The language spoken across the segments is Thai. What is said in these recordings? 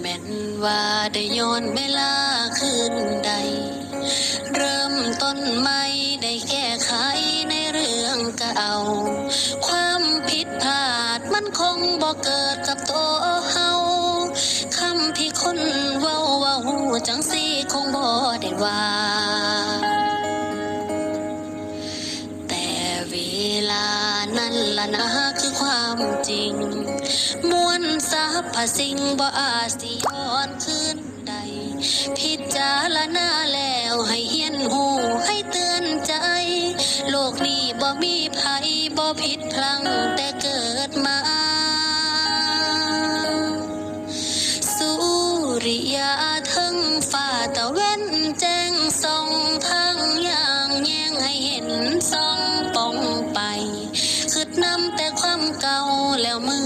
แม่นว่าได้ย้อนเวลาคืนใด เริ่มต้นใหม่ได้แก้ไขในเรื่องเก่า ความผิดพลาดมันคงบ่เกิดกับตัวเฮาคำที่คนเว้าว่าหูจังสีคงบ่ได้ว่าแต่เวลานั้นละนะคือความจริงมว รรพสิ่งบ่อาจสิย้อนคืนใด พิจารณาแล้วให้เฮียนหูให้เตือนใจ โลกนี้บ่มีภัยบ่ผิดพลังแต่เกิดมา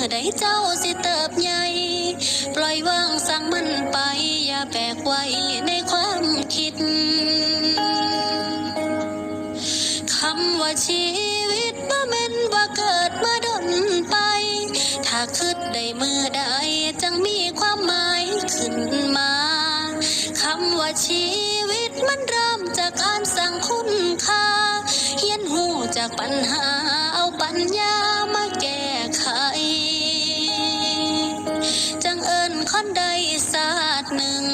อใดเจ้าสิเติบใหญ่ ปล่อยวางสั่งมันไป อย่าแบกไว้ในความคิด คำว่าชีวิตบ่แม่นว่าเกิดมาดนไป ถ้าคิดได้เมื่อใดจังมีความหมายขึ้นมา คำว่าชีวิตมันเริ่มจากการสั่งคุณค่าเฮียนหูจากปัญหาเอาปัญญา คนใดศาสตร์หนึ่ง